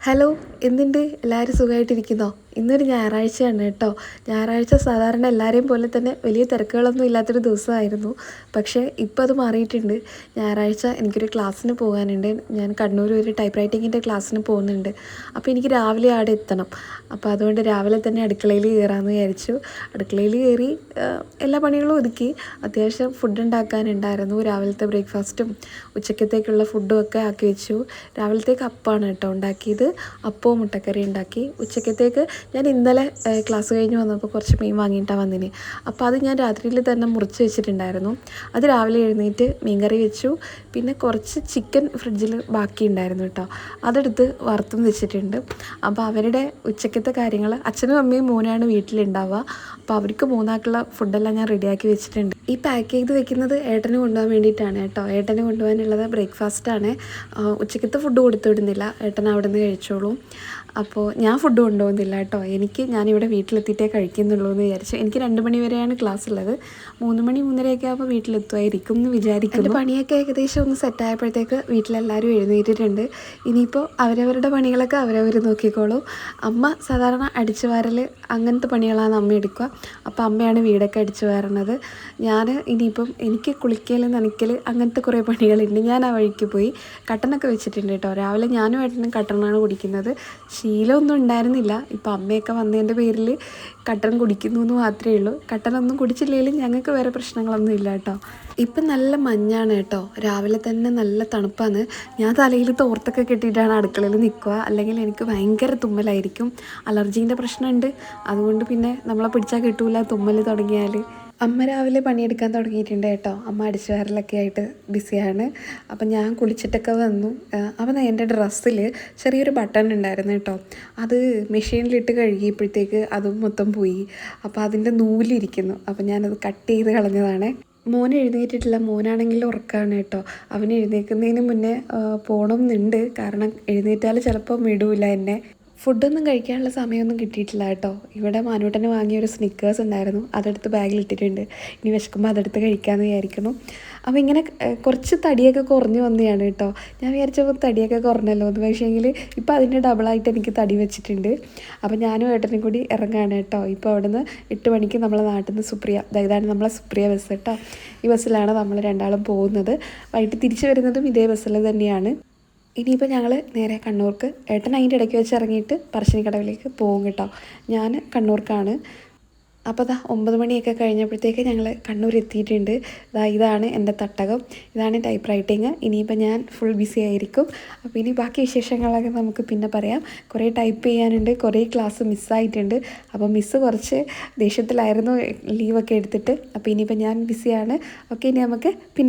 Hello എന്തുണ്ട്? എല്ലാവരും സുഖമായിട്ടിരിക്കുന്നോ ഇന്നൊരു ഞായറാഴ്ചയാണ് കേട്ടോ. ഞായറാഴ്ച സാധാരണ എല്ലാവരെയും പോലെ തന്നെ വലിയ തിരക്കുകളൊന്നും ഇല്ലാത്തൊരു ദിവസമായിരുന്നു. പക്ഷേ ഇപ്പോൾ അത് മാറിയിട്ടുണ്ട്. ഞായറാഴ്ച എനിക്കൊരു ക്ലാസ്സിന് പോകാനുണ്ട്. ഞാൻ കണ്ണൂർ ഒരു ടൈപ്പ് റൈറ്റിങ്ങിന്റെ ക്ലാസ്സിന് പോകുന്നുണ്ട്. അപ്പോൾ എനിക്ക് രാവിലെ അവിടെ എത്തണം. അപ്പോൾ അതുകൊണ്ട് രാവിലെ തന്നെ അടുക്കളയിൽ കയറാമെന്ന് വിചാരിച്ചു. അടുക്കളയിൽ കയറി എല്ലാ പണികളും ഒതുക്കി. അത്യാവശ്യം ഫുഡ് ഉണ്ടാക്കാനുണ്ടായിരുന്നു. രാവിലത്തെ ബ്രേക്ക്ഫാസ്റ്റും ഉച്ചക്കത്തേക്കുള്ള ഫുഡും ഒക്കെ ആക്കി വെച്ചു. രാവിലത്തേക്ക് അപ്പമാണ് കേട്ടോ ഉണ്ടാക്കിയത്. അപ്പവും മുട്ടക്കറി ഉണ്ടാക്കി ഉച്ചക്കത്തേക്ക് ഞാൻ ഇന്നലെ ക്ലാസ് കഴിഞ്ഞ് വന്നപ്പോൾ കുറച്ച് മീൻ വാങ്ങിയിട്ടാണ് വന്നിന്. അപ്പോൾ അത് ഞാൻ രാത്രിയിൽ തന്നെ മുറിച്ച് വെച്ചിട്ടുണ്ടായിരുന്നു. അത് രാവിലെ എഴുന്നേറ്റ് മീൻകറി വെച്ചു. പിന്നെ കുറച്ച് ചിക്കൻ ഫ്രിഡ്ജിൽ ബാക്കി ഉണ്ടായിരുന്നു കേട്ടോ. അതെടുത്ത് വറുത്തും വെച്ചിട്ടുണ്ട്. അപ്പോൾ അവരുടെ ഉച്ചക്കത്തെ കാര്യങ്ങൾ അച്ഛനും അമ്മയും മോനാണ് വീട്ടിലുണ്ടാവുക. അപ്പോൾ അവർക്ക് മൂന്നാക്കുള്ള ഫുഡെല്ലാം ഞാൻ റെഡിയാക്കി വെച്ചിട്ടുണ്ട്. ഈ പാക്ക് ചെയ്ത് വെക്കുന്നത് ഏട്ടന് കൊണ്ടുപോകാൻ വേണ്ടിയിട്ടാണ് കേട്ടോ. ഏട്ടന് കൊണ്ടുപോകാനുള്ളത് ബ്രേക്ക്ഫാസ്റ്റാണ്. ഉച്ചക്കത്തെ ഫുഡ് കൊടുത്തു വിടുന്നില്ല. ഏട്ടൻ അവിടെ നിന്ന് കഴിച്ചോളും. അപ്പോൾ ഞാൻ ഫുഡ് കൊണ്ടുപോകുന്നില്ല കേട്ടോ. എനിക്ക് ഞാനിവിടെ വീട്ടിലെത്തിയിട്ടേ കഴിക്കുന്നുള്ളൂ എന്ന് വിചാരിച്ചു. എനിക്ക് രണ്ട് മണി വരെയാണ് ക്ലാസ് ഉള്ളത്. മൂന്ന് മണി മൂന്നരയൊക്കെ ആകുമ്പോൾ വീട്ടിലെത്തുമായിരിക്കും എന്ന് വിചാരിക്കുന്നു. പണിയൊക്കെ ഏകദേശം ഒന്ന് സെറ്റായപ്പോഴത്തേക്ക് വീട്ടിലെല്ലാവരും എഴുന്നേറ്റിട്ടുണ്ട്. ഇനിയിപ്പോൾ അവരവരുടെ പണികളൊക്കെ അവരവർ നോക്കിക്കോളൂ. അമ്മ സാധാരണ അടിച്ചു വാരൽ അങ്ങനത്തെ പണികളാണ് അമ്മ എടുക്കുക. അപ്പോൾ അമ്മയാണ് വീടൊക്കെ അടിച്ചു വാരണത്. ഞാൻ ഇനിയിപ്പം എനിക്ക് കുളിക്കൽ നനയ്ക്കൽ അങ്ങനത്തെ കുറേ പണികളുണ്ട്. ഞാൻ ആ വഴിക്ക് പോയി കട്ടനൊക്കെ വെച്ചിട്ടുണ്ട് കേട്ടോ. രാവിലെ ഞാനും ഏട്ടനും കട്ടനാണ് കുടിക്കുന്നത്. ശീലമൊന്നും ഉണ്ടായിരുന്നില്ല. ഇപ്പം അമ്മയൊക്കെ വന്നതിന്റെ പേരിൽ കട്ടൻ കുടിക്കുന്നു എന്ന് മാത്രമേ ഉള്ളൂ. കട്ടനൊന്നും കുടിച്ചില്ലെങ്കിലും ഞങ്ങൾക്ക് വേറെ പ്രശ്നങ്ങളൊന്നും ഇല്ല കേട്ടോ. ഇപ്പം നല്ല മഞ്ഞാണ് കേട്ടോ. രാവിലെ തന്നെ നല്ല തണുപ്പാണ്. ഞാൻ തലയിൽ തോർത്തൊക്കെ കെട്ടിയിട്ടാണ് അടുക്കളയിൽ നിൽക്കുക. അല്ലെങ്കിൽ എനിക്ക് ഭയങ്കര തുമ്മലായിരിക്കും. അലർജീന്റെ പ്രശ്നമുണ്ട്. അതുകൊണ്ട് പിന്നെ നമ്മളെ പിടിച്ചാൽ കിട്ടൂല തുമ്മൽ തുടങ്ങിയാൽ അമ്മ രാവിലെ പണിയെടുക്കാൻ തുടങ്ങിയിട്ടുണ്ട് കേട്ടോ. അമ്മ അടിച്ചു വാരലൊക്കെ ആയിട്ട് ബിസിയാണ്. അപ്പം ഞാൻ കുളിച്ചിട്ടൊക്കെ വന്നു. അപ്പം എന്റെ ഡ്രസ്സിൽ ചെറിയൊരു ബട്ടൺ ഉണ്ടായിരുന്നു കേട്ടോ. അത് മെഷീനിലിട്ട് കഴുകിയപ്പോഴത്തേക്ക് അതും മൊത്തം പോയി. അപ്പോൾ അതിന്റെ നൂലിരിക്കുന്നു. അപ്പം ഞാനത് കട്ട് ചെയ്ത് കളഞ്ഞതാണ്. മോൻ എഴുന്നേറ്റിട്ടില്ല. മോനാണെങ്കിൽ ഉറക്കാണ് കേട്ടോ. അവൻ എഴുന്നേൽക്കുന്നതിന് മുന്നേ പോകണം എന്നുണ്ട് കാരണം എഴുന്നേറ്റാൽ ചിലപ്പോൾ വിടൂല എന്നെ. ഫുഡൊന്നും കഴിക്കാനുള്ള സമയമൊന്നും കിട്ടിയിട്ടില്ല കേട്ടോ. ഇവിടെ മാനൂട്ടന് വാങ്ങിയ ഒരു സ്നിക്കേഴ്സ് ഉണ്ടായിരുന്നു. അതെടുത്ത് ബാഗിൽ ഇട്ടിട്ടുണ്ട്. ഇനി വിശക്കുമ്പോൾ അതെടുത്ത് കഴിക്കാമെന്ന് വിചാരിക്കുന്നു. അപ്പോൾ ഇങ്ങനെ കുറച്ച് തടിയൊക്കെ കുറഞ്ഞു വന്നതാണ് കേട്ടോ. ഞാൻ വിചാരിച്ചപ്പോൾ തടിയൊക്കെ കുറഞ്ഞല്ലോ എന്ന്. പക്ഷേങ്കിൽ ഇപ്പോൾ അതിന്റെ ഡബിളായിട്ട് എനിക്ക് തടി വെച്ചിട്ടുണ്ട്. അപ്പോൾ ഞാനും ഏട്ടനും കൂടി ഇറങ്ങാണ് കേട്ടോ. ഇപ്പോൾ അവിടുന്ന് എട്ട് മണിക്ക് നമ്മളെ നാട്ടിൽ നിന്ന് സുപ്രിയ ഇതാണ് നമ്മളെ സുപ്രിയ ബസ് കേട്ടോ. ഈ ബസ്സിലാണ് നമ്മൾ രണ്ടാളും പോകുന്നത്. വൈകിട്ട് തിരിച്ചു വരുന്നതും ഇതേ ബസ്സിൽ തന്നെയാണ്. ഇനിയിപ്പോൾ ഞങ്ങൾ നേരെ കണ്ണൂർക്ക്. ഏട്ടൻ അതിന്റെ ഇടയ്ക്ക് വെച്ച് ഇറങ്ങിയിട്ട് പറശ്ശിനിക്കടവിലേക്ക് പോകും കേട്ടോ. ഞാൻ കണ്ണൂർക്കാണ്. അപ്പോൾ ദാ ഒമ്പത് മണിയൊക്കെ കഴിഞ്ഞപ്പോഴത്തേക്ക് ഞങ്ങൾ കണ്ണൂർ എത്തിയിട്ടുണ്ട്. ദാ ഇതാണ് എന്റെ തട്ടകം. ഇതാണ് ടൈപ്പ് റൈറ്റിങ് ഇനിയിപ്പോൾ ഞാൻ ഫുൾ ബിസി ആയിരിക്കും. അപ്പോൾ ഇനി ബാക്കി വിശേഷങ്ങളൊക്കെ നമുക്ക് പിന്നെ പറയാം. കുറേ ടൈപ്പ് ചെയ്യാനുണ്ട്. കുറേ ക്ലാസ് മിസ്സായിട്ടുണ്ട് അപ്പോൾ മിസ്സ് കുറച്ച് ദേഷ്യത്തിലായിരുന്നു. ലീവൊക്കെ എടുത്തിട്ട്. അപ്പോൾ ഇനിയിപ്പോൾ ഞാൻ ബിസിയാണ് ഓക്കെ ഇനി നമുക്ക് പിന്നെ